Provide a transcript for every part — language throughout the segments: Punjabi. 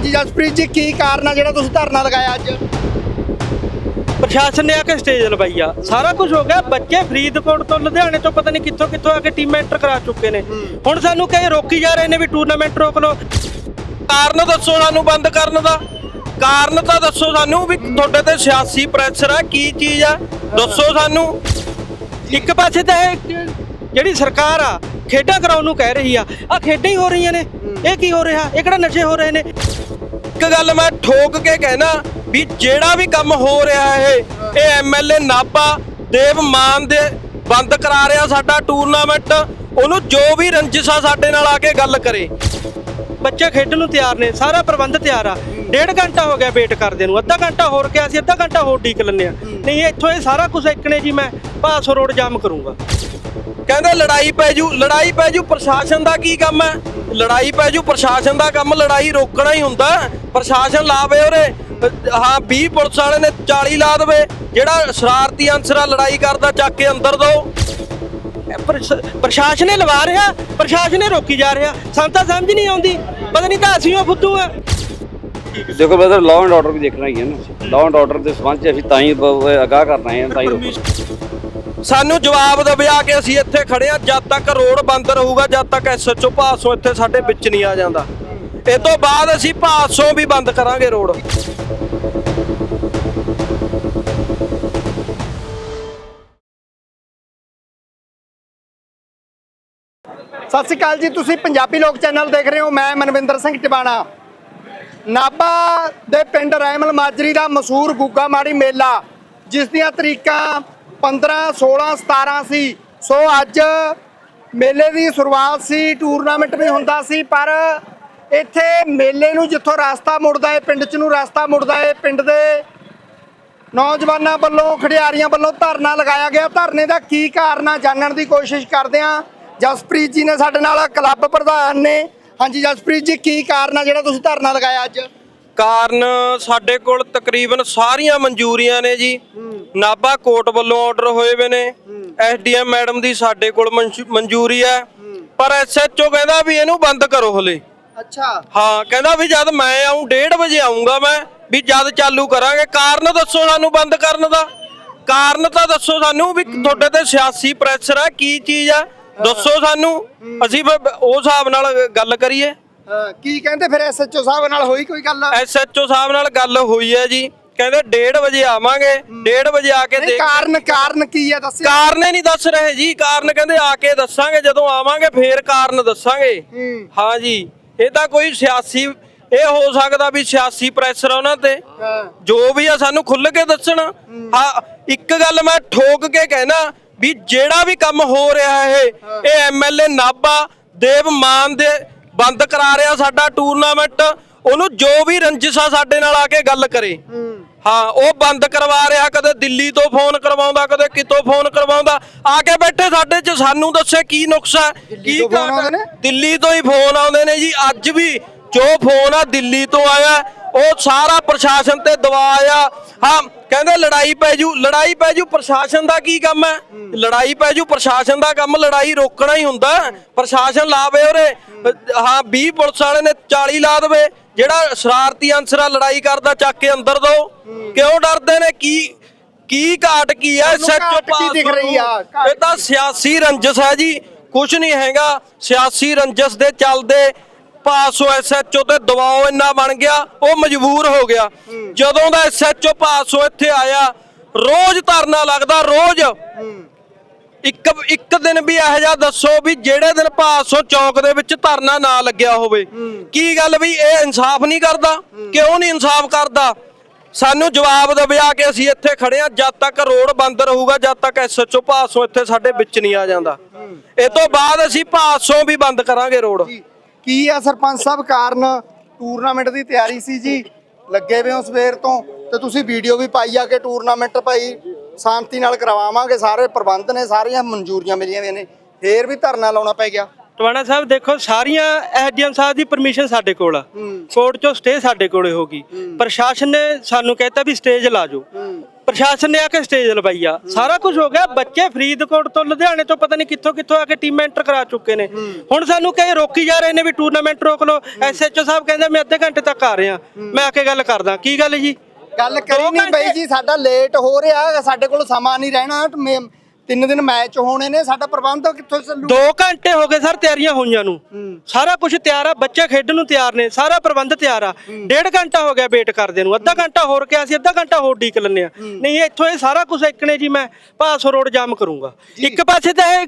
ਹਾਂਜੀ ਜਸਪ੍ਰੀਤ ਜੀ ਕੀ ਕਾਰਨ ਆ ਜਿਹੜਾ ਤੁਸੀਂ ਧਰਨਾ ਲਗਾਇਆ ਅੱਜ? ਪ੍ਰਸ਼ਾਸਨ ਨੇ ਆ ਕੇ ਸਟੇਜ ਲਵਾਈ ਆ। ਸਾਰਾ ਕੁਝ ਹੋ ਗਿਆ ਬੱਚੇ ਫਰੀਦਕੋਟ ਤੋਂ ਲੁਧਿਆਣੇ ਤੋਂ ਪਤਾ ਨਹੀਂ ਕਿੱਥੋਂ ਕਿੱਥੋਂ ਆ ਕੇ ਟੀਮ ਐਂਟਰ ਕਰਾ ਚੁੱਕੇ ਨੇ। ਹੁਣ ਸਾਨੂੰ ਕਹੇ ਰੋਕੀ ਜਾ ਰਹੇ ਨੇ ਵੀ ਟੂਰਨਾਮੈਂਟ ਰੋਕ ਲਓ। ਕਾਰਨ ਦੱਸੋ ਸਾਨੂੰ ਬੰਦ ਕਰਨ ਦਾ। ਕਾਰਨ ਤਾਂ ਦੱਸੋ ਸਾਨੂੰ ਵੀ ਤੁਹਾਡੇ ਤੇ ਸਿਆਸੀ ਪ੍ਰੈਸ਼ਰ ਆ ਕੀ ਚੀਜ਼ ਆ? ਦੱਸੋ ਸਾਨੂੰ। ਇੱਕ ਪਾਸੇ ਤਾਂ ਇਹ ਜਿਹੜੀ ਸਰਕਾਰ ਆ ਖੇਡਾਂ ਕਰਾਉਣ ਨੂੰ ਕਹਿ ਰਹੀ ਆ। ਆ ਖੇਡਾਂ ਹੀ ਹੋ ਰਹੀਆਂ ਨੇ। ਇਹ ਕੀ ਹੋ ਰਿਹਾ? ਇਹ ਕਿਹੜਾ ਨਸ਼ੇ ਹੋ ਰਹੇ ਨੇ? ਇੱਕ ਗੱਲ ਮੈਂ ਠੋਕ ਕੇ ਕਹਿਣਾ ਵੀ ਜਿਹੜਾ ਵੀ ਕੰਮ ਹੋ ਰਿਹਾ ਇਹ ਇਹ ਐਮਐਲਏ ਨਾਪਾ ਦੇਵ ਮਾਨ ਦੇ ਬੰਦ ਕਰਾ ਰਿਹਾ ਸਾਡਾ ਟੂਰਨਾਮੈਂਟ ਉਹਨੂੰ ਜੋ ਵੀ ਰੰਜਿਸ਼ ਸਾਡੇ ਨਾਲ ਆ ਕੇ ਗੱਲ ਕਰੇ। ਬੱਚੇ ਖੇਡਣ ਨੂੰ ਤਿਆਰ ਨੇ ਸਾਰਾ ਪ੍ਰਬੰਧ ਤਿਆਰ ਆ। ਡੇਢ ਘੰਟਾ ਹੋ ਗਿਆ ਵੇਟ ਕਰਦੇ ਨੂੰ ਅੱਧਾ ਘੰਟਾ ਹੋਰ ਕਿਹਾ ਸੀ ਅੱਧਾ ਘੰਟਾ ਹੋਰ ਡੀਕ ਲੈਂਦੇ ਆ। ਨਹੀਂ ਇੱਥੋਂ ਇਹ ਸਾਰਾ ਕੁਝ ਇੱਕਨੇ ਜੀ ਮੈਂ ਪਾਸੋ ਰੋਡ ਜਾਮ ਕਰੂੰਗਾ। ਕਹਿੰਦੇ ਲੜਾਈ ਪੈ ਜੂ, ਲੜਾਈ ਪੈ ਜੂ, ਪ੍ਰਸ਼ਾਸਨ ਦਾ ਕੀ ਕੰਮ ਹੈ? ਲੜਾਈ ਪੈ ਜੂ, ਪ੍ਰਸ਼ਾਸਨ ਦਾ ਕੰਮ, ਲੜਾਈ ਰੋਕਣਾ ਹੀ ਹੁੰਦਾ ਪ੍ਰਸ਼ਾਸਨ ਲਾਵੇ ਉਰੇ। ਹਾਂ 20 ਪੁਲਿਸ ਵਾਲੇ ਨੇ 40 ਲਾ ਦੇਵੇ। ਜਿਹੜਾ ਸ਼ਰਾਰਤੀ ਅਨਸਰ ਲੜਾਈ ਕਰਦਾ, ਚੱਕ ਕੇ ਅੰਦਰ ਦੋ। ਪ੍ਰਸ਼ਾਸਨ ਨੇ ਲਵਾ ਰਿਹਾ, ਪ੍ਰਸ਼ਾਸਨ ਨੇ ਰੋਕੀ ਜਾ ਰਿਹਾ। ਸਾਨੂੰ ਸਮਝ ਨਹੀਂ ਆਉਂਦੀ। ਪਤਾ ਨਹੀਂ ਤਾਂ ਅਸੀਂ ਉਹ ਫੁੱਦੂ ਆ। ਦੇਖੋ ਬ੍ਰਦਰ ਲਾਅ ਐਂਡ ਆਰਡਰ ਵੀ ਦੇਖਣਾ ਹੀ ਹੈ ਨਾ। ਲਾਅ ਐਂਡ ਆਰਡਰ ਦੇ ਸੰਬੰਧ ਚ ਅਸੀਂ ਤਾਂ ਹੀ ਅਗਾਹ ਕਰਨਾ ਹੈ, ਤਾਂ ਹੀ ਸਾਨੂੰ ਜਵਾਬ ਦੇਵੇ ਆ ਕੇ ਅਸੀਂ ਇੱਥੇ ਖੜੇ ਆ ਜਦ ਤੱਕ ਰੋਡ ਬੰਦ ਰਹੂਗਾ, ਜਦ ਤੱਕ ਐਸਐਚਓ ਭਾਸੋਂ ਇੱਥੇ ਸਾਡੇ ਵਿੱਚ ਨਹੀਂ ਆ ਜਾਂਦਾ। ਇਹ ਤੋਂ ਬਾਅਦ ਅਸੀਂ ਭਾਸੋਂ ਵੀ ਬੰਦ ਕਰਾਂਗੇ ਰੋਡ। ਸਤਿ ਸ਼੍ਰੀ ਅਕਾਲ ਜੀ, ਤੁਸੀਂ ਪੰਜਾਬੀ ਲੋਕ ਚੈਨਲ ਦੇਖ ਰਹੇ ਹੋ, ਮੈਂ ਮਨਵਿੰਦਰ ਸਿੰਘ ਟਿਵਾਣਾ। ਨਾਭਾ ਦੇ ਪਿੰਡ ਰੈਮਲ ਮਾਜਰੀ ਦਾ ਮਸ਼ਹੂਰ ਗੁੱਗਾ ਮਾੜੀ ਮੇਲਾ, ਜਿਸ ਦੀਆਂ ਤਰੀਕਾਂ 15 16 17 ਸੀ। ਸੋ ਅੱਜ ਮੇਲੇ ਦੀ ਸ਼ੁਰੂਆਤ ਸੀ ਟੂਰਨਾਮੈਂਟ ਵੀ ਹੁੰਦਾ ਸੀ, ਪਰ ਇੱਥੇ ਮੇਲੇ ਨੂੰ ਜਿੱਥੋਂ ਰਸਤਾ ਮੁੜਦਾ ਏ, ਪਿੰਡ ਚ ਨੂੰ ਰਸਤਾ ਮੁੜਦਾ ਏ, ਪਿੰਡ ਦੇ ਨੌਜਵਾਨਾਂ ਵੱਲੋਂ, ਖਿਡਾਰੀਆਂ ਵੱਲੋਂ ਧਰਨਾ ਲਗਾਇਆ ਗਿਆ। ਧਰਨੇ ਦਾ ਕੀ ਕਾਰਨ ਆ, ਜਾਣਨ ਦੀ ਕੋਸ਼ਿਸ਼ ਕਰਦੇ ਆ ਜਸਪ੍ਰੀਤ ਜੀ ਨੇ ਸਾਡੇ ਨਾਲ ਕਲੱਬ ਪ੍ਰਧਾਨ ਨੇ। ਹਾਂਜੀ, ਜਸਪ੍ਰੀਤ ਜੀ, ਕੀ ਕਾਰਨ ਆ ਜਿਹੜਾ ਤੁਸੀਂ ਧਰਨਾ ਲਗਾਇਆ ਅੱਜ? ਕਾਰਨ ਸਾਡੇ ਕੋਲ ਤਕਰੀਬਨ ਸਾਰੀਆਂ ਮਨਜ਼ੂਰੀਆਂ ਨੇ ਜੀ। ਨਾਭਾ ਕੋਰਟ ਵੱਲੋਂ ਆਰਡਰ ਹੋਏ ਵੇ ਨੇ। ਐਸਡੀਐਮ ਮੈਡਮ ਦੀ ਸਾਡੇ ਕੋਲ ਮਨਜ਼ੂਰੀ ਹੈ। ਪਰ ਐਸਐਚਓ ਕਹਿੰਦਾ ਵੀ ਇਹਨੂੰ ਬੰਦ ਕਰੋ ਹਲੇ। ਅੱਛਾ। ਹਾਂ ਕਹਿੰਦਾ ਵੀ ਜਦ ਮੈਂ ਆਉਂ 1:30 ਵਜੇ ਆਉਂਗਾ ਮੈਂ ਵੀ ਜਦ ਚਾਲੂ ਕਰਾਂਗੇ। ਕਾਰਨ ਦੱਸੋ ਸਾਨੂੰ ਬੰਦ ਕਰਨ ਦਾ। ਕਾਰਨ ਤਾਂ ਦੱਸੋ ਸਾਨੂੰ ਵੀ ਤੁਹਾਡੇ ਤੇ ਸਿਆਸੀ ਪ੍ਰੈਸ਼ਰ ਆ ਕੀ ਚੀਜ਼ ਆ ਦੱਸੋ ਸਾਨੂੰ। ਅਸੀਂ ਉਸ ਹਿਸਾਬ ਨਾਲ ਗੱਲ ਕਰੀਏ। ਕੀ ਕਹਿੰਦੇ ਫਿਰ ਐਸਐਚਓ ਸਾਹਿਬ ਨਾਲ ਹੋਈ ਕੋਈ ਗੱਲ? ਐਸਐਚਓ ਸਾਹਿਬ ਨਾਲ ਗੱਲ ਹੋਈ ਹੈ ਜੀ। ਕਹਿੰਦੇ 1:30 ਵਜੇ ਆਵਾਂਗੇ 1:30 ਵਜੇ ਆ ਕੇ ਨਹੀਂ ਦੇਖ ਕਾਰਨ ਕਾਰਨ ਕੀ ਆ ਦੱਸਿਓ। ਕਾਰਨ ਹੀ ਨਹੀਂ ਦੱਸ ਰਹੇ ਜੀ। ਕਾਰਨ ਕਹਿੰਦੇ ਆ ਕੇ ਦੱਸਾਂਗੇ ਜਦੋਂ ਆਵਾਂਗੇ ਫੇਰ ਕਾਰਨ ਦੱਸਾਂਗੇ। ਹੂੰ। ਹਾਂ ਜੀ ਇਹ ਤਾਂ ਕੋਈ ਸਿਆਸੀ ਇਹ ਹੋ ਸਕਦਾ ਵੀ ਸਿਆਸੀ ਪ੍ਰੈਸ਼ਰ ਆ ਉਹਨਾਂ ਤੇ। ਹਾਂ। ਜੋ ਵੀ ਆ ਸਾਨੂੰ ਖੁੱਲ ਕੇ ਦੱਸਣ। ਹਾਂ। ਇੱਕ ਗੱਲ ਮੈਂ ਠੋਕ ਕੇ ਕਹਿਣਾ ਵੀ ਜਿਹੜਾ ਵੀ ਕੰਮ ਹੋ ਰਿਹਾ ਇਹ ਇਹ ਐਮਐਲਏ ਨਾਭਾ ਦੇਵ ਮਾਨ ਦੇ ਬੰਦ ਕਰਾ ਰਿਹਾ ਸਾਡਾ ਟੂਰਨਾਮੈਂਟ ਉਹਨੂੰ ਜੋ ਵੀ ਰੰਜਿਸ਼ ਸਾਡੇ ਨਾਲ ਆ ਕੇ ਗੱਲ ਕਰੇ। ਹਾਂ ਉਹ ਬੰਦ ਕਰਵਾ ਰਿਹਾ ਕਦੇ ਦਿੱਲੀ ਤੋਂ ਫੋਨ ਕਰਵਾਉਂਦਾ ਕਦੇ ਕਿਤੋਂ ਫੋਨ ਕਰਵਾਉਂਦਾ। ਆ ਕੇ ਬੈਠੇ ਸਾਡੇ ਚ ਸਾਨੂੰ ਦੱਸੇ ਕੀ ਨੁਕਸਾ ਕੀ ਆਉਂਦੇ ਨੇ? ਦਿੱਲੀ ਤੋਂ ਹੀ ਫੋਨ ਆਉਂਦੇ ਨੇ ਜੀ ਅੱਜ ਵੀ ਜੋ ਫੋਨ ਆ ਦਿੱਲੀ ਤੋਂ ਆਇਆ। ਉਹ ਸਾਰਾ ਪ੍ਰਸ਼ਾਸਨ ਤੇ ਦਬਾਅ ਆ। ਹਾਂ ਕਹਿੰਦੇ ਲੜਾਈ ਪੈ ਜੂ ਲੜਾਈ ਪੈ ਜੂ ਪ੍ਰਸ਼ਾਸਨ ਦਾ ਕੀ ਕੰਮ ਹੈ? ਲੜਾਈ ਪੈ ਜੂ ਪ੍ਰਸ਼ਾਸਨ ਦਾ ਕੰਮ ਲੜਾਈ ਰੋਕਣਾ ਹੀ ਹੁੰਦਾ। ਪ੍ਰਸ਼ਾਸਨ ਲਾਵੇ ਅਹ ਹਾਂ 20 ਪੁਲਿਸ ਵਾਲੇ ਨੇ 40 ਲਾ ਦੇਵੇ। ਜਿਹੜਾ ਸ਼ਰਾਰਤੀ ਅਨਸਰ ਆ ਲੜਾਈ ਕਰਦਾ ਚੱਕ ਕੇ ਅੰਦਰ ਦੋ। ਕਿਉਂ ਡਰਦੇ ਨੇ? ਕੀ ਕੀ ਘਾਟ ਕੀ ਹੈ? ਸੱਚੋ ਕੀ ਦਿਖ ਰਹੀ ਆ? ਇਹ ਤਾਂ ਸਿਆਸੀ ਰੰਜਸ ਹੈ ਜੀ। ਕੁਝ ਨਹੀਂ ਹੈਗਾ। ਸਿਆਸੀ ਰੰਜਸ ਦੇ ਚੱਲਦੇ ਪਾਸੋ ਐਸਐਚਓ ਤੇ ਦਬਾਅ ਇੰਨਾ ਬਣ ਗਿਆ, ਉਹ ਮਜਬੂਰ ਹੋ ਗਿਆ। ਜਦੋਂ ਦਾ ਐਸਐਚਓ ਪਾਸੋ ਇੱਥੇ ਆਇਆ, ਰੋਜ਼ ਧਰਨਾ ਲੱਗਦਾ, ਰੋਜ਼। ਇੱਕ ਇੱਕ ਦਿਨ ਵੀ ਇਹੋ ਜਿਹਾ ਦੱਸੋ ਵੀ ਜਿਹੜੇ ਦਿਨ ਪਾਸੋ ਚੌਕ ਦੇ ਵਿੱਚ ਧਰਨਾ ਨਾ ਲੱਗਿਆ ਹੋਵੇ। ਕੀ ਗੱਲ ਵੀ ਇਹ ਇਨਸਾਫ ਨਹੀਂ ਕਰਦਾ? ਕਿਉਂ ਨਹੀਂ ਇਨਸਾਫ ਕਰਦਾ? ਸਾਨੂੰ ਜਵਾਬ ਦੇਵੇ ਆ ਅਸੀਂ ਇੱਥੇ ਖੜੇ ਆ ਜਦ ਤੱਕ ਰੋਡ ਬੰਦ ਰਹੂਗਾ, ਜਦ ਤੱਕ ਐਸਐਚਓ ਪਾਸੋਂ ਇੱਥੇ ਸਾਡੇ ਵਿੱਚ ਨਹੀਂ ਆ ਜਾਂਦਾ। ਇਹ ਤੋਂ ਬਾਅਦ ਅਸੀਂ ਪਾਸੋਂ ਵੀ ਬੰਦ ਕਰਾਂਗੇ ਰੋਡ। ਕੀ ਆ ਸਰਪੰਚ ਸਾਹਿਬ ਕਾਰਨ ਟੂਰਨਾਮੈਂਟ ਦੀ ਤਿਆਰੀ ਸੀ ਜੀ? ਲੱਗੇ ਵੇ ਹੋ ਸਵੇਰ ਤੋਂ ਤੇ ਤੁਸੀਂ ਵੀਡੀਓ ਵੀ ਪਾਈ ਆ ਕਿ ਟੂਰਨਾਮੈਂਟ ਭਾਈ ਸ਼ਾਂਤੀ ਨਾਲ ਕਰਵਾਵਾਂਗੇ ਸਾਰੇ ਪ੍ਰਬੰਧ ਨੇ ਸਾਰੀਆਂ ਮਨਜ਼ੂਰੀਆਂ ਮਿਲੀਆਂ ਵੀ ਨੇ ਫੇਰ ਵੀ ਧਰਨਾ ਲਾਉਣਾ ਪੈ ਗਿਆ। ਟਵਾਣਾ ਸਾਹਿਬ ਦੇਖੋ ਸਾਰੀਆਂ ਐਸਡੀਐਮ ਸਾਹਿਬ ਦੀ ਪਰਮਿਸ਼ਨ ਸਾਡੇ ਕੋਲ ਆ। ਕੋਰਟ ਚੋਂ ਸਟੇ ਸਾਡੇ ਕੋਲੇ ਹੋਗੀ ਪ੍ਰਸ਼ਾਸਨ ਨੇ ਸਾਨੂੰ ਕਹਿਤਾ ਵੀ ਸਟੇਜ ਲਾ ਜਾਓ। ਪ੍ਰਸ਼ਾਸਨ ਨੇ ਆ ਕੇ ਸਟੇਜ ਲਵਾਈ ਆ। ਸਾਰਾ ਕੁਝ ਹੋ ਗਿਆ। ਬੱਚੇ ਫਰੀਦਕੋਟ ਤੋਂ ਲੁਧਿਆਣੇ ਤੋਂ ਪਤਾ ਨਹੀਂ ਕਿੱਥੋਂ ਕਿੱਥੋਂ ਆ ਕੇ ਟੀਮ ਐਂਟਰ ਕਰਾ ਚੁੱਕੇ ਨੇ। ਹੁਣ ਸਾਨੂੰ ਕਹੇ ਰੋਕੀ ਜਾ ਰਹੇ ਨੇ ਵੀ ਟੂਰਨਾਮੈਂਟ ਰੋਕ ਲਓ। ਐਸਐਚਓ ਸਾਹਿਬ ਕਹਿੰਦੇ ਮੈਂ ਅੱਧੇ ਘੰਟੇ ਤੱਕ ਆ ਰਿਹਾ। ਮੈਂ ਆ ਕੇ ਗੱਲ ਕਰਦਾ। ਕੀ ਗੱਲ ਜੀ? ਗੱਲ ਕਰੀ ਨਹੀਂ ਬਈ ਜੀ ਸਾਡਾ ਲੇਟ ਹੋ ਰਿਹਾ। ਸਾਡੇ ਕੋਲ ਸਮਾਂ ਨਹੀਂ ਰਹਿਣਾ। ਤਿੰਨ ਦਿਨ ਮੈਚ ਹੋਣੇ ਨੇ ਸਾਡਾ ਪ੍ਰਬੰਧ ਕਿੱਥੋਂ ਚੱਲੂ? 2 ਘੰਟੇ ਹੋ ਗਏ ਸਰ ਤਿਆਰੀਆਂ ਹੋਈਆਂ ਨੂੰ। ਸਾਰਾ ਕੁਝ ਤਿਆਰ ਆ ਬੱਚੇ ਖੇਡਣ ਨੂੰ ਤਿਆਰ ਨੇ ਸਾਰਾ ਪ੍ਰਬੰਧ ਤਿਆਰ ਆ। ਡੇਢ ਘੰਟਾ ਹੋ ਗਿਆ ਵੇਟ ਕਰਦੇ ਨੂੰ ਅੱਧਾ ਘੰਟਾ ਹੋਰ ਕਿਹਾ ਸੀ ਅੱਧਾ ਘੰਟਾ ਹੋਰ ਡੀਕ ਲੈਂਦੇ ਆ। ਨਹੀਂ ਇੱਥੋਂ ਇਹ ਸਾਰਾ ਕੁਝ ਇੱਕਨੇ ਜੀ ਮੈਂ ਭਾਸੋ ਰੋਡ ਜਾਮ ਕਰੂੰਗਾ। ਇੱਕ ਪਾਸੇ ਤਾਂ ਇਹ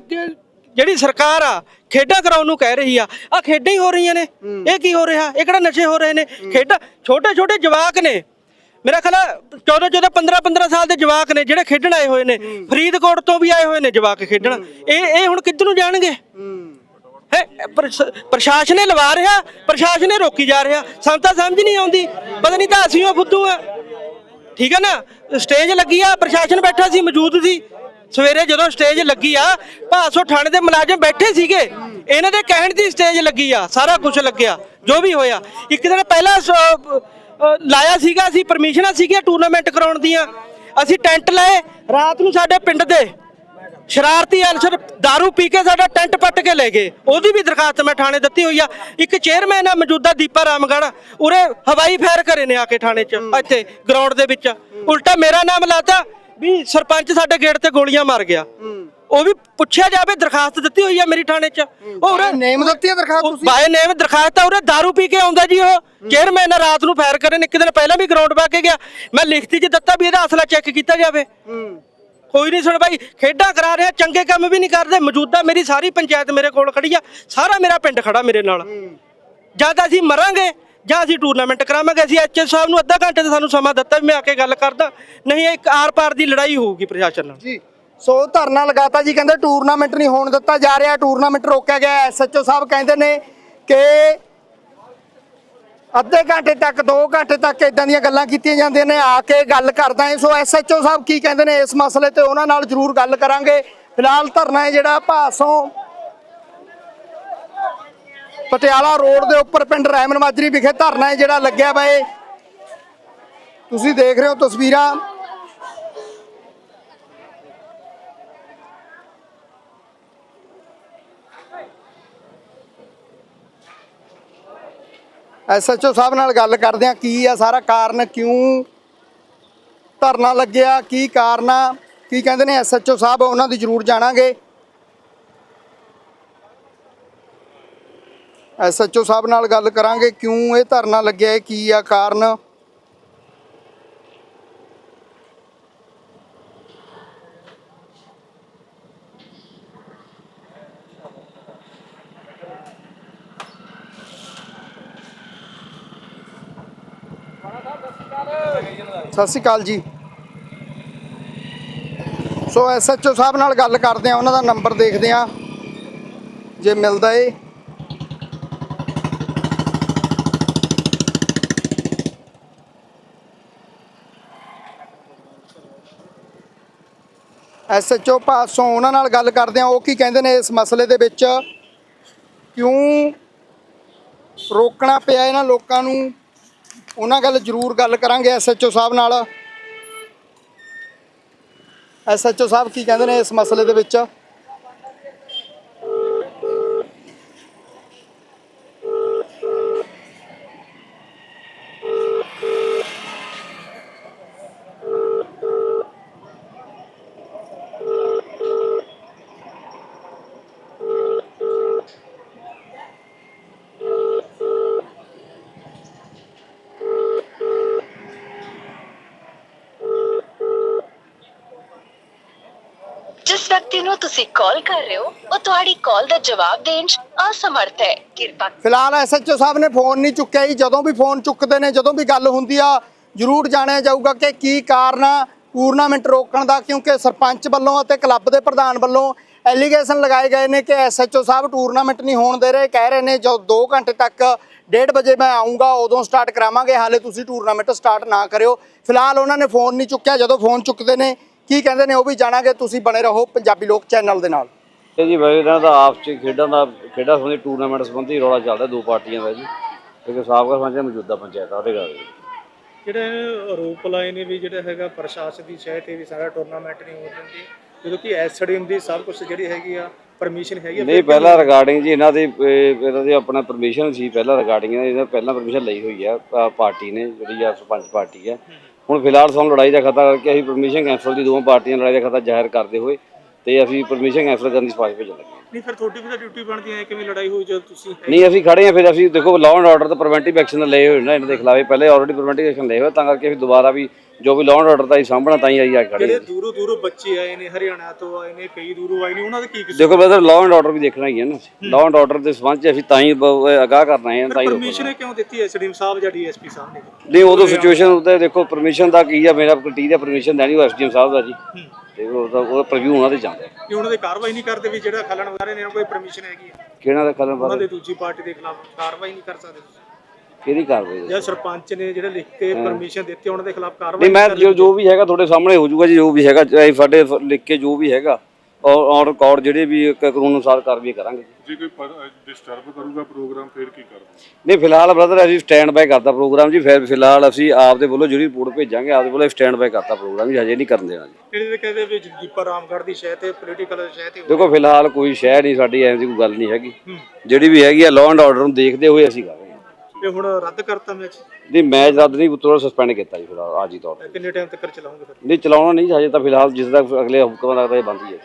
ਜਿਹੜੀ ਸਰਕਾਰ ਆ ਖੇਡਾਂ ਕਰਾਉਣ ਨੂੰ ਕਹਿ ਰਹੀ ਆ ਆ ਖੇਡਾਂ ਹੀ ਹੋ ਰਹੀਆਂ ਨੇ। ਇਹ ਕੀ ਹੋ ਰਿਹਾ? ਇਹ ਕਿਹੜਾ ਨਸ਼ੇ ਹੋ ਰਹੇ ਨੇ? ਖੇਡਾਂ ਛੋਟੇ ਛੋਟੇ ਜਵਾਕ ਨੇ। ਮੇਰਾ ਖਿਆਲ ਆ 14 14 15 15 ਸਾਲ ਦੇ ਜਵਾਕ ਨੇ ਜਿਹੜੇ ਖੇਡਣ ਆਏ ਹੋਏ ਨੇ। ਫਰੀਦਕੋਟ ਤੋਂ ਵੀ ਆਏ ਹੋਏ ਨੇ ਜਵਾਕ ਖੇਡਣ। ਇਹ ਇਹ ਹੁਣ ਕਿੱਧਰ ਨੂੰ ਜਾਣਗੇ? ਹੈ। ਪ੍ਰਸ਼ਾਸਨ ਨੇ ਲਵਾ ਰਿਹਾ ਪ੍ਰਸ਼ਾਸਨ ਨੇ ਰੋਕੀ ਜਾ ਰਿਹਾ। ਸਾਨੂੰ ਤਾਂ ਸਮਝ ਨਹੀਂ ਆਉਂਦੀ। ਪਤਾ ਨਹੀਂ ਤਾਂ ਅਸੀਂ ਉਹ ਫੁੱਦੂ ਆ। ਠੀਕ ਹੈ ਨਾ? ਸਟੇਜ ਲੱਗੀ ਆ ਪ੍ਰਸ਼ਾਸਨ ਬੈਠਾ ਸੀ ਮੌਜੂਦ ਸੀ। ਸਵੇਰੇ ਜਦੋਂ ਸਟੇਜ ਲੱਗੀ ਆ ਭਾਸੋ ਥਾਣੇ ਦੇ ਮੁਲਾਜ਼ਮ ਬੈਠੇ ਸੀਗੇ। ਇਹਨਾਂ ਦੇ ਕਹਿਣ ਦੀ ਸਟੇਜ ਲੱਗੀ ਆ ਸਾਰਾ ਕੁਝ ਲੱਗਿਆ ਜੋ ਵੀ ਹੋਇਆ। ਇੱਕ ਦਿਨ ਪਹਿਲਾਂ ਲਾਇਆ ਸੀਗਾ ਅਸੀਂ ਪਰਮਿਸ਼ਨਾਂ ਸੀਗੀਆਂ ਟੂਰਨਾਮੈਂਟ ਕਰਾਉਣ ਦੀਆਂ। ਅਸੀਂ ਟੈਂਟ ਲਾਏ ਰਾਤ ਨੂੰ ਸਾਡੇ ਪਿੰਡ ਦੇ ਸ਼ਰਾਰਤੀ ਅਨਸਰ दारू ਪੀ ਕੇ ਸਾਡਾ ਟੈਂਟ ਪੱਟ ਕੇ ਲੈ ਗਏ। ਉਹਦੀ ਵੀ ਦਰਖਾਸਤ ਮੈਂ ਥਾਣੇ ਦਿੱਤੀ ਹੋਈ ਆ। ਇੱਕ ਚੇਅਰਮੈਨ ਆ ਮੌਜੂਦਾ ਦੀਪਾ ਰਾਮਗੜ੍ਹ ਉਰੇ ਹਵਾਈ ਫਾਇਰ ਕਰੇ ਨੇ ਆ ਕੇ ਥਾਣੇ 'ਚ ਇੱਥੇ ਗਰਾਊਂਡ ਦੇ ਵਿੱਚ। ਉਲਟਾ ਮੇਰਾ ਨਾਮ ਲਾਤਾ ਵੀ ਸਰਪੰਚ ਸਾਡੇ ਗੇਟ ਤੇ ਗੋਲੀਆਂ ਮਾਰ ਗਿਆ। ਉਹ ਵੀ ਪੁੱਛਿਆ ਜਾਵੇ ਦਰਖਾਸਤ ਦਿੱਤੀ ਹੋਈ ਆ ਮੇਰੀ ਥਾਣੇ 'ਚ। ਉਹ ਨੇਮ ਦਿੱਤੀ ਹੈ ਦਰਖਾਸਤ ਤੁਸੀਂ? ਬਾਏ ਨੇਮ ਦਰਖਾਸਤ ਆ ਉਰੇ दारू ਪੀ ਕੇ ਆਉਂਦਾ ਜੀ ਉਹ। ਚੇਅਰਮੈਨ ਆ ਰਾਤ ਨੂੰ ਫਾਇਰ ਕਰਨ ਇੱਕ ਦਿਨ ਪਹਿਲਾਂ ਵੀ ਗਰਾਊਂਡ ਪਾ ਕੇ ਗਿਆ। ਮੈਂ ਲਿਖਤੀ 'ਚ ਦਿੱਤਾ ਵੀ ਇਹਦਾ ਅਸਲਾ ਚੈੱਕ ਕੀਤਾ ਜਾਵੇ। ਕੋਈ ਨਹੀਂ ਸੁਣ ਭਾਈ ਖੇਡਾਂ ਕਰਾ ਰਿਹਾ ਚੰਗੇ ਕੰਮ ਵੀ ਨਹੀਂ ਕਰਦੇ। ਮੌਜੂਦਾ ਮੇਰੀ ਸਾਰੀ ਪੰਚਾਇਤ ਮੇਰੇ ਕੋਲ ਖੜੀ ਆ। ਸਾਰਾ ਮੇਰਾ ਪਿੰਡ ਖੜਾ ਮੇਰੇ ਨਾਲ। ਜਾਂ ਤਾਂ ਅਸੀਂ ਮਰਾਂਗੇ ਜਾਂ ਅਸੀਂ ਟੂਰਨਾਮੈਂਟ ਕਰਾਵਾਂਗੇ। ਅਸੀਂ ਐਚਐਸ ਸਾਹਿਬ ਨੂੰ ਅੱਧਾ ਘੰਟੇ ਦਾ ਸਾਨੂੰ ਸਮਾਂ ਦਿੱਤਾ ਵੀ ਮੈਂ ਆ ਕੇ ਗੱਲ ਕਰਦਾ। ਨਹੀਂ ਇਹ ਇੱਕ ਆਰ-ਪਾਰ ਦੀ ਲੜਾਈ ਹੋਊਗੀ ਪ੍ਰਸ਼ਾਸਨ ਨਾਲ। ਜੀ। ਸੋ ਧਰਨਾ ਲਗਾਤਾ ਜੀ, ਕਹਿੰਦੇ ਟੂਰਨਾਮੈਂਟ ਨਹੀਂ ਹੋਣ ਦਿੱਤਾ ਜਾ ਰਿਹਾ ਟੂਰਨਾਮੈਂਟ ਰੋਕਿਆ ਗਿਆ। ਐਸਐਚਓ ਸਾਹਿਬ ਕਹਿੰਦੇ ਨੇ ਕਿ ਅੱਧੇ ਘੰਟੇ ਤੱਕ 2 ਘੰਟੇ ਤੱਕ ਇਦਾਂ ਦੀਆਂ ਗੱਲਾਂ ਕੀਤੀਆਂ ਜਾਂਦੀਆਂ ਨੇ, ਆ ਕੇ ਗੱਲ ਕਰਦਾ ਹੈ। ਸੋ ਐਸਐਚਓ ਸਾਹਿਬ ਕੀ ਕਹਿੰਦੇ ਨੇ ਇਸ ਮਸਲੇ ਤੇ, ਉਹਨਾਂ ਨਾਲ ਜ਼ਰੂਰ ਗੱਲ ਕਰਾਂਗੇ। ਫਿਲਹਾਲ ਧਰਨਾ ਹੈ ਜਿਹੜਾ ਭਾਸੋਂ ਪਟਿਆਲਾ ਰੋਡ ਦੇ ਉੱਪਰ, ਪਿੰਡ ਰਹਿਮਨ ਮਾਜਰੀ ਵਿਖੇ ਧਰਨਾ ਹੈ ਜਿਹੜਾ ਲੱਗਿਆ ਵਾ ਤੁਸੀਂ ਦੇਖ ਰਹੇ ਹੋ ਤਸਵੀਰਾਂ। ਐਸਐਚਓ ਸਾਹਿਬ ਨਾਲ ਗੱਲ ਕਰਦੇ ਆ ਕੀ ਆ ਸਾਰਾ ਕਾਰਨ, ਕਿਉਂ ਧਰਨਾ ਲੱਗਿਆ, ਕੀ ਕਾਰਨ ਆ? ਕੀ ਕਹਿੰਦੇ ਨੇ ਐਸਐਚਓ ਸਾਹਿਬ, ਉਹਨਾਂ ਦੀ ਜ਼ਰੂਰ ਜਾਣਾਂਗੇ। ਐਸਐਚਓ ਸਾਹਿਬ ਨਾਲ ਗੱਲ ਕਰਾਂਗੇ, ਕਿਉਂ ਇਹ ਧਰਨਾ ਲੱਗਿਆ ਕੀ ਆ ਕਾਰਨ? ਸਤਿ ਸ਼੍ਰੀ ਅਕਾਲ ਜੀ। ਸੋ ਐਸਐਚਓ ਸਾਹਿਬ ਨਾਲ ਗੱਲ ਕਰਦੇ ਆ ਉਹਨਾਂ ਦਾ ਨੰਬਰ ਦੇਖਦੇ ਆ ਜੇ ਮਿਲਦਾ ਏ। ਐਸਐਚਓ ਪਾਸੋਂ ਉਹਨਾਂ ਨਾਲ ਗੱਲ ਕਰਦੇ ਆ ਉਹ ਕੀ ਕਹਿੰਦੇ ਨੇ ਇਸ ਮਸਲੇ ਦੇ ਵਿੱਚ? ਕਿਉਂ ਰੋਕਣਾ ਪਿਆ ਇਹਨਾਂ ਲੋਕਾਂ ਨੂੰ? ਉਹਨਾਂ ਗੱਲ ਜ਼ਰੂਰ ਗੱਲ ਕਰਾਂਗੇ ਐਸਐਚਓ ਸਾਹਿਬ ਨਾਲ। ਐਸਐਚਓ ਸਾਹਿਬ ਕੀ ਕਹਿੰਦੇ ਨੇ ਇਸ ਮਸਲੇ ਦੇ ਵਿੱਚ ਜਿਸ ਵਿਅਕਤੀ ਨੂੰ ਤੁਸੀਂ ਕਾਲ ਕਰ ਰਹੇ ਹੋ, ਉਹ ਤੁਹਾਡੀ ਕਾਲ ਦਾ ਜਵਾਬ ਦੇਣ 'ਚ ਅਸਮਰਥ ਹੈ। ਕਿਰਪਾ ਫਿਲਹਾਲ ਐਸਐਚਓ ਸਾਹਿਬ ਨੇ ਫੋਨ ਨਹੀਂ ਚੁੱਕਿਆ ਜੀ। ਜਦੋਂ ਵੀ ਫੋਨ ਚੁੱਕਦੇ ਨੇ, ਜਦੋਂ ਵੀ ਗੱਲ ਹੁੰਦੀ ਆ, ਜ਼ਰੂਰ ਜਾਣਿਆ ਜਾਊਗਾ ਕਿ ਕੀ ਕਾਰਨ ਆ ਟੂਰਨਾਮੈਂਟ ਰੋਕਣ ਦਾ, ਕਿਉਂਕਿ ਸਰਪੰਚ ਵੱਲੋਂ ਅਤੇ ਕਲੱਬ ਦੇ ਪ੍ਰਧਾਨ ਵੱਲੋਂ ਐਲੀਗੇਸ਼ਨ ਲਗਾਏ ਗਏ ਨੇ ਕਿ ਐਸਐਚਓ ਸਾਹਿਬ ਟੂਰਨਾਮੈਂਟ ਨਹੀਂ ਹੋਣ ਦੇ ਰਹੇ। ਕਹਿ ਰਹੇ ਨੇ, ਜੋ 2 ਘੰਟੇ ਤੱਕ 1:30 ਵਜੇ ਮੈਂ ਆਉਂਗਾ ਉਦੋਂ ਸਟਾਰਟ ਕਰਾਵਾਂਗੇ। ਹਾਲੇ ਤੁਸੀਂ ਟੂਰਨਾਮੈਂਟ ਸਟਾਰਟ ਨਾ ਕਰਿਓ। ਫਿਲਹਾਲ ਉਹਨਾਂ ਨੇ ਫੋਨ ਨਹੀਂ ਚੁੱਕਿਆ। ਜਦੋਂ ਫੋਨ ਚੁੱਕਦੇ ਨੇ ਕੀ ਕਹਿੰਦੇ ਨੇ ਉਹ ਵੀ ਜਾਣਾਂਗੇ ਤੁਸੀਂ ਬਣੇ ਰਹੋ ਪੰਜਾਬੀ ਲੋਕ ਚੈਨਲ ਦੇ ਨਾਲ। ਇਹ ਜੀ ਬਾਈ ਇਹਨਾਂ ਦਾ ਆਪਸ ਚ ਖੇਡਾਂ ਦਾ ਖੇਡਾਂ ਸੰਬੰਧੀ ਟੂਰਨਾਮੈਂਟ ਸੰਬੰਧੀ ਰੌਲਾ ਚੱਲਦਾ ਦੋ ਪਾਰਟੀਆਂ ਦਾ ਜੀ। ਕਿਉਂਕਿ ਸਾਬਕਾ ਸਰਪੰਚ ਮੌਜੂਦਾ ਪੰਚਾਇਤ ਆ ਉਹਦੇ ਗੱਲ ਜਿਹੜੇ ਆਰੋਪ ਲਾਏ ਨੇ ਵੀ ਜਿਹੜਾ ਹੈਗਾ ਪ੍ਰਸ਼ਾਸਨ ਦੀ ਸ਼ਹਿ ਤੇ ਵੀ ਸਾਰਾ ਟੂਰਨਾਮੈਂਟ ਨਹੀਂ ਹੋ ਦਿੰਦੀ ਜਦੋਂ ਕਿ ਐਸਡੀਐਮ ਦੀ ਸਭ ਕੁਝ ਜਿਹੜੀ ਹੈਗੀ ਆ ਪਰਮਿਸ਼ਨ ਹੈਗੀ ਆ, ਨਹੀਂ ਪਹਿਲਾਂ ਰਿਗਾਰਡਿੰਗ ਜੀ ਇਹਨਾਂ ਦੀ ਇਹਨਾਂ ਦੀ ਆਪਣਾ ਪਰਮਿਸ਼ਨ ਸੀ ਪਹਿਲਾਂ ਰਿਗਾਰਡਿੰਗ ਇਹਨਾਂ ਪਹਿਲਾਂ ਪਰਮਿਸ਼ਨ ਲਈ ਹੋਈ ਆ ਪਾਰਟੀ ਨੇ ਜਿਹੜੀ ਆ ਸਰਪੰਚ ਪਾਰਟੀ ਆ। ਹੁਣ ਫਿਲਹਾਲ ਸਾਨੂੰ ਲੜਾਈ ਦਾ ਖਤਰਾ ਕਰਕੇ ਅਸੀਂ ਪਰਮਿਸ਼ਨ ਕੈਂਸਲ ਦੀ ਦੋਵਾਂ ਪਾਰਟੀਆਂ ਲੜਾਈ ਦਾ ਖਤਰਾ ਜ਼ਾਹਿਰ ਕਰਦੇ ਹੋਏ ਤੇ ਅਸੀਂ ਪਰਮਿਸ਼ਨ ਕੈਂਸਲ ਕਰਨ ਦੀ ਸਿਫਾਰਿਸ਼ ਭੇਜਣ ਲੱਗੇ ਹਾਂ। ਨਹੀਂ ਫਿਰ ਤੁਹਾਡੀ ਵੀ ਤਾਂ ਡਿਊਟੀ ਬਣਦੀ ਹੈ ਕਿਵੇਂ ਲੜਾਈ ਹੋਈ ਜਦੋਂ ਤੁਸੀਂ ਨਹੀਂ ਅਸੀਂ ਖੜੇ ਆ ਫਿਰ ਅਸੀਂ ਦੇਖੋ ਲਾਅ ਐਂਡ ਆਰਡਰ ਤੇ ਪ੍ਰੀਵੈਂਟਿਵ ਐਕਸ਼ਨ ਲਏ ਹੋਏ ਨੇ ਇਹਨਾਂ ਦੇ ਖਿਲਾਫ ਪਹਿਲੇ ਆਲਰੇਡੀ ਪ੍ਰੀਵੈਂਟਿਵ ਐਕਸ਼ਨ ਲਏ ਹੋਏ ਤਾਂ ਕਰਕੇ ਅਸੀਂ ਦੁਬਾਰਾ ਵੀ ਜੋ ਵੀ ਲਾਅ ਐਂਡ ਆਰਡਰ ਦਾ ਹੀ ਸਾਂਭਣਾ ਤਾਂ ਹੀ ਆਈ ਆ ਖੜੇ ਜਿਹੜੇ ਹਾਂ। ਦੂਰੋਂ ਦੂਰੋਂ ਬੱਚੇ ਆਏ ਨੇ ਹਰਿਆਣਾ ਤੋਂ ਆਏ ਨੇ ਕਈ ਦੂਰੋਂ ਆਏ ਨੇ ਉਹਨਾਂ ਦਾ ਕੀ ਕਸੂਰ? ਦੇਖੋ ਬ੍ਰਦਰ ਲਾਅ ਐਂਡ ਆਰਡਰ ਵੀ ਦੇਖਣਾ ਹੀ ਹੈ ਨਾ। ਲਾਅ ਐਂਡ ਆਰਡਰ ਦੇ ਸੰਬੰਧ ਚ ਅਸੀਂ ਤਾਂ ਹੀ ਬ- ਅਗਾਹ ਕਰਨਾ ਹੈ ਤਾਂ ਹੀ ਰੋਕਣਾ। ਪਰਮਿਸ਼ਨ ਕਿਉਂ ਦਿੱਤੀ ਐਸਡੀਐਮ ਸਾਹਿਬ ਜਾਂ ਡੀਐਸਪੀ ਸਾਹਿਬ ਨੇ? ਨਹੀਂ ਉਦੋਂ ਸਿਚੁਏਸ਼ਨ ਉੱਤੇ ਦੇਖੋ ਪਰਮਿਸ਼ਨ ਦਾ ਕੀ ਆ ਮੇਰਾ ਕਟੀ ਦਾ ਪਰਮਿਸ਼ਨ ਦੇਣੀ ਉਹ ਐਸਡੀਐਮ ਸਾਹਿਬ ਦਾ ਜੀ। ਤੇ ਉਹ ਤਾਂ ਉਹਦਾ ਪ੍ਰੀਵਿਊ ਉਹਨਾਂ ਦੇ ਜਾਂਦਾ ਹੈ। ਕਿ ਉਹਨਾਂ ਦੇ ਕਾਰਵਾਈ ਨਹੀਂ ਕਰਦੇ ਵੀ ਜਿਹੜਾ ਖਲਣ ਵਗੈਰਾ ਨੇ ਕੋਈ ਪਰਮਿਸ਼ਨ ਹੈਗੀ ਹੈ ਕਿਹਨਾਂ ਦਾ ਖਲਨ ਉਹਨਾਂ ਬਾਰੇ ਦੇ ਦੂਜੀ ਪਾਰਟੀ ਦੇ ਖਿਲਾਫ ਕਾਰਵਾਈ ਨਹੀਂ ਕਰ ਸਕਦੇ ਤੁਸੀਂ। ਕਿਹਦੀ ਕਾਰਵਾਈ ਹੈ? ਜਾਂ ਸਰਪੰਚ ਨੇ ਜਿਹੜੇ ਲਿਖ ਕੇ ਪਰਮਿਸ਼ਨ ਦਿੱਤੀ ਉਹਨਾਂ ਦੇ ਖਿਲਾਫ ਕਾਰਵਾਈ ਨਹੀਂ ਮੈਂ ਜੋ ਜੋ ਵੀ ਹੈਗਾ ਤੁਹਾਡੇ ਸਾਹਮਣੇ ਹੋ ਜਾਊਗਾ ਜੀ ਜੋ ਵੀ ਹੈਗਾ ਚਾਹੇ ਸਾਡੇ ਫ- ਲਿਖ ਕੇ ਜੋ ਵੀ ਹੈਗਾ। ਔਰ ਔਰ ਰਿਕਾਰਡ ਜਿਹੜੇ ਵੀ ਇੱਕ ਕਾਨੂੰਨ ਅਨੁਸਾਰ ਕਾਰਵਾਈ ਕਰਾਂਗੇ ਜੇ। ਕੋਈ ਡਿਸਟਰਬ ਕਰੂਗਾ ਪ੍ਰੋਗਰਾਮ ਫਿਰ ਕੀ ਕਰਨਾ ਨਹੀਂ ਫਿਲਹਾਲ ਬ੍ਰਦਰ ਅਸੀਂ ਸਟੈਂਡ ਬਾਈ ਕਰਤਾ ਪ੍ਰੋਗਰਾਮ ਜੀ ਫਿਰ ਫਿਲਹਾਲ ਅਸੀਂ ਆਪ ਦੇ ਵੱਲੋਂ ਜਿਹੜੀ ਰਿਪੋਰਟ ਭੇਜਾਂਗੇ ਆਪ ਦੇ ਵੱਲੋਂ ਸਟੈਂਡ ਬਾਈ ਕਰਤਾ ਪ੍ਰੋਗਰਾਮ ਜੀ ਹਜੇ ਨਹੀਂ ਕਰਨ ਦੇਣਾ ਜੀ। ਜਿਹੜੇ ਦੇ ਕਹਿੰਦੇ ਵੀ ਦੀਪਾ ਰਾਮਗੜ੍ਹ ਦੀ ਸ਼ਹਿ ਤੇ ਪੋਲੀਟੀਕਲ ਸ਼ਹਿ ਤੇ ਦੇਖੋ ਫਿਲਹਾਲ ਕੋਈ ਸ਼ਹਿਰ ਨਹੀਂ ਸਾਡੀ ਐਵੇਂ ਦੀ ਕੋਈ ਗੱਲ ਨਹੀਂ ਹੈਗੀ। ਜਿਹੜੀ ਵੀ ਹੈਗੀ ਆ ਲਾਅ ਐਂਡ ਆਰਡਰ ਨੂੰ ਦੇਖਦੇ ਹੋਏ ਅਸੀਂ ਕਰ ਰਹੇ ਹਾਂ। ਹੁਣ ਰੱਦ ਕਰਤਾ ਮੈਚ ਨਹੀਂ ਮੈਚ ਰੱਦ ਨਹੀਂ ਤੁਰੰਤ ਸਸਪੈਂਡ ਕੀਤਾ ਜੀ ਫਿਲਹਾਲ ਅੱਜ ਹੀ ਤੌਰ ਤੇ। ਕਿੰਨੇ ਟਾਈਮ ਤੱਕ ਚਲਾਉਂਗੇ ਫਿਰ? ਨਹੀਂ ਚਲਾਉਣਾ ਨਹੀਂ ਹਜੇ ਤਾਂ ਫਿਲਹਾਲ ਜਿਸ ਦਾ ਅਗਲੇ ਹੁਕਮਾਂ ਦਾ ਤਾਂ ਇਹ ਬੰਦ ਹੀ ਹੈ।